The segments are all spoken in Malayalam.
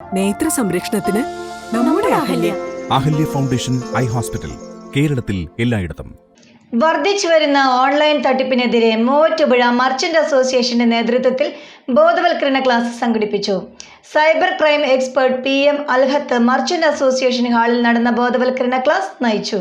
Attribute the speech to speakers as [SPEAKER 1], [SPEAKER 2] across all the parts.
[SPEAKER 1] നേത്ര സംരക്ഷണത്തിന് നമ്മുടെ Ahalya.
[SPEAKER 2] Ahalya foundation eye hospital കേരളത്തിൽ എല്ലായിടത്തും.
[SPEAKER 3] വർദ്ധിച്ചു വരുന്ന ഓൺലൈൻ തട്ടിപ്പിനെതിരെ മൂവറ്റുപുഴ മർച്ചന്റ് അസോസിയേഷന്റെ നേതൃത്വത്തിൽ ബോധവൽക്കരണ ക്ലാസ് സംഘടിപ്പിച്ചു. Cyber crime expert P M Alhath merchant association ഹാളിൽ നടന്ന ബോധവൽക്കരണ ക്ലാസ് നയിച്ചു.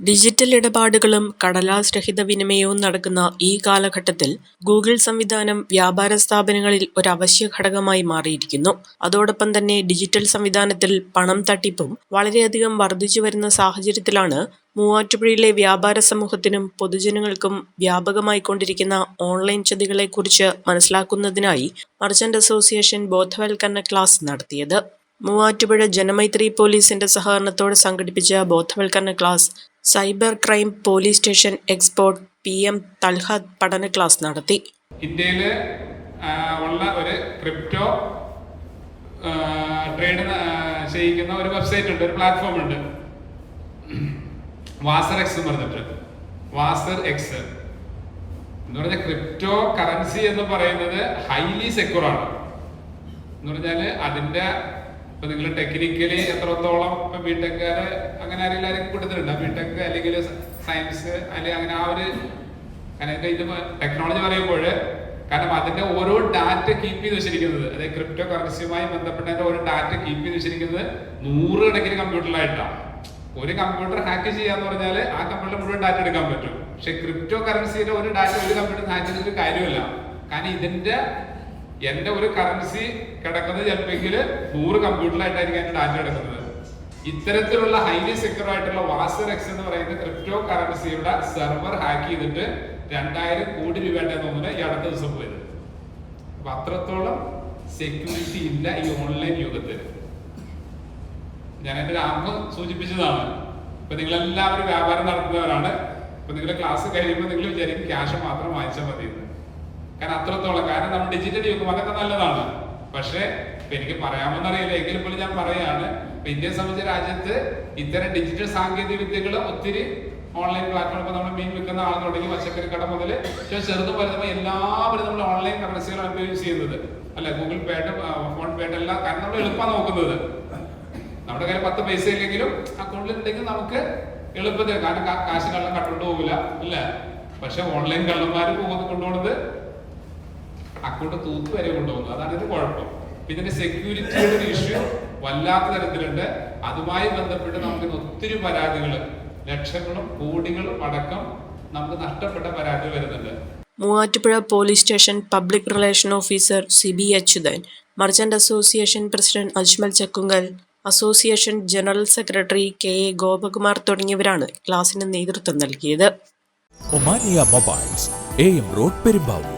[SPEAKER 4] ഡിജിറ്റൽ ഇടപാടുകളും കടലാസ് രഹിത വിനിമയവും നടക്കുന്ന ഈ കാലഘട്ടത്തിൽ ഗൂഗിൾ സംവിധാനം വ്യാപാര സ്ഥാപനങ്ങളിൽ ഒരു അവശ്യ ഘടകമായി മാറിയിരിക്കുന്നു. അതോടൊപ്പം തന്നെ ഡിജിറ്റൽ സംവിധാനത്തിൽ പണം തട്ടിപ്പും വളരെയധികം വർദ്ധിച്ചു വരുന്ന സാഹചര്യത്തിലാണ് മൂവാറ്റുപുഴയിലെ വ്യാപാര സമൂഹത്തിനും പൊതുജനങ്ങൾക്കും വ്യാപകമായിക്കൊണ്ടിരിക്കുന്ന ഓൺലൈൻ ചതികളെക്കുറിച്ച് മനസ്സിലാക്കുന്നതിനായി മർച്ചന്റ് അസോസിയേഷൻ ബോധവൽക്കരണ ക്ലാസ് നടത്തിയത്. മൂവാറ്റുപുഴ ജനമൈത്രി പോലീസിന്റെ സഹകരണത്തോടെ സംഘടിപ്പിച്ച ബോധവൽക്കരണ class cyber crime police station expert P M Talhad പഠന ക്ലാസ് നടത്തി.
[SPEAKER 5] ഇന്ത്യയിൽ ഉള്ള ഒരു ക്രിപ്റ്റോ ട്രേഡ് ചെയ്യിക്കുന്ന ഒരു വെബ്സൈറ്റ് ഉണ്ട് ഒരു പ്ലാറ്റ്ഫോം ഉണ്ട്. വാസർ എക്സ് എന്ന് പറഞ്ഞിട്ട്. WazirX. എന്ന് പറഞ്ഞാൽ ക്രിപ്റ്റോ കറൻസി എന്ന് പറയുന്നത് ഹൈലി സെക്യൂർ ആണ്. എന്ന് പറഞ്ഞാൽ അതിന്റെ ഇപ്പൊ നിങ്ങൾ ടെക്നിക്കലി എത്രത്തോളം ഇപ്പൊ ബിടെക്കാര് അങ്ങനെ ആരെങ്കിലും കൊടുത്തിട്ടുണ്ട് ബിടെക് അല്ലെങ്കിൽ സയൻസ് അല്ലെങ്കിൽ അങ്ങനെ ആ ഒരു അങ്ങനെ ഇത് ടെക്നോളജി പറയുമ്പോൾ കാരണം അതിന്റെ ഓരോ ഡാറ്റ കീപ്പ് ചെയ്ത് വെച്ചിരിക്കുന്നത് അതായത് ക്രിപ്റ്റോ കറൻസിയുമായി ബന്ധപ്പെട്ടതിന്റെ ഓരോ ഡാറ്റ കീപ്പ് ചെയ്ത് വെച്ചിരിക്കുന്നത് നൂറുകണക്കിന് കമ്പ്യൂട്ടറിലായിട്ടാണ് ഒരു കമ്പ്യൂട്ടർ ഹാക്ക് ചെയ്യാന്ന് പറഞ്ഞാൽ ആ കമ്പ്യൂട്ടറിൽ മുഴുവൻ ഡാറ്റ എടുക്കാൻ പറ്റും. പക്ഷെ ക്രിപ്റ്റോ കറൻസിയുടെ ഒരു ഡാറ്റ ഒരു കമ്പ്യൂട്ടർ ഹാക്ക് ചെയ്തിട്ട് കാര്യമല്ല. കാരണം ഇതിന്റെ എന്റെ ഒരു കറൻസി കിടക്കുന്നത് ചിലപ്പോൾ നൂറ് കമ്പ്യൂട്ടറിലായിട്ടായിരിക്കും അതിന്റെ ഡാറ്റ കിടക്കുന്നത്. ഇത്തരത്തിലുള്ള ഹൈലി സെക്യൂർ ആയിട്ടുള്ള വാസർ എക്സ് എന്ന് പറയുന്ന ക്രിപ്റ്റോ കറൻസിയുടെ സെർവർ ഹാക്ക് ചെയ്തിട്ട് രണ്ടായിരം കോടി രൂപയുടെ തോന്നുന്നു ഈ അടുത്ത ദിവസം പോയത് അപ്പൊ അത്രത്തോളം സെക്യൂരിറ്റി ഇല്ല ഈ ഓൺലൈൻ യുഗത്തിൽ. ഞാൻ എന്റെ രാമ സൂചിപ്പിച്ചതാണ്. ഇപ്പൊ നിങ്ങൾ എല്ലാവരും വ്യാപാരം നടത്തുന്നവരാണ്. ഇപ്പൊ നിങ്ങളുടെ ക്ലാസ് കഴിയുമ്പോൾ നിങ്ങൾ വിചാരിക്കും ക്യാഷ് മാത്രം വാങ്ങിച്ചാൽ മതി കാരണം അത്രത്തോളം. കാരണം നമ്മൾ ഡിജിറ്റലി യുഗം അതൊക്കെ നല്ലതാണ്. പക്ഷേ എനിക്ക് പറയാമെന്നറിയില്ല എങ്കിലും പോലും ഞാൻ പറയാണ് ഇന്ത്യയെ സംബന്ധിച്ച രാജ്യത്ത് ഇത്തരം ഡിജിറ്റൽ സാങ്കേതിക വിദ്യകൾ ഒത്തിരി ഓൺലൈൻ പ്ലാറ്റ്ഫോം ഇപ്പൊ നമ്മൾ മീൻ വിൽക്കുന്ന ആൾ തുടങ്ങി പച്ചക്കറി കട മുതൽ ചെറുത് വരുമ്പോൾ എല്ലാവരും നമ്മൾ ഓൺലൈൻ കറൻസികളാണ് യൂസ് ചെയ്യുന്നത്. അല്ലെ? ഗൂഗിൾ പേയുടെ ഫോൺ പേയുടെ എല്ലാം കാരണം നമ്മൾ എളുപ്പമാണ് നോക്കുന്നത്. നമ്മുടെ കയ്യിൽ പത്ത് പൈസ ഇല്ലെങ്കിലും അക്കൗണ്ടിൽ ഉണ്ടെങ്കിൽ നമുക്ക് എളുപ്പത്തിൽ കാരണം കാശ് കള്ളം കട്ടുകൊണ്ട് പോകില്ല അല്ലേ? പക്ഷെ ഓൺലൈൻ കള്ളന്മാർ പോകുന്നത് കൊണ്ടുപോകുന്നത് അക്കൗണ്ട് തൂത്ത് വരെ കൊണ്ടുപോകുന്നത്. അതാണ് ഇത് കുഴപ്പം. പിന്നെ ഇതിന്റെ സെക്യൂരിറ്റിയുടെ ഒരു ഇഷ്യൂ വല്ലാത്ത തരത്തിലുണ്ട്. അതുമായി ബന്ധപ്പെട്ട് നമുക്ക് ഒത്തിരി പരാതികൾ ലക്ഷങ്ങളും കോടികളും അടക്കം നമുക്ക് നഷ്ടപ്പെട്ട പരാതികൾ വരുന്നുണ്ട്.
[SPEAKER 4] Muvattupuzha police station public relation officer C B Achuthan merchant association president Ajmal Chakkungal association general secretary K A Gopakumar തുടങ്ങിയവരാണ് ക്ലാസിന് നേതൃത്വം നൽകിയത്.
[SPEAKER 6] Omania mobiles A M road Perumbavoor.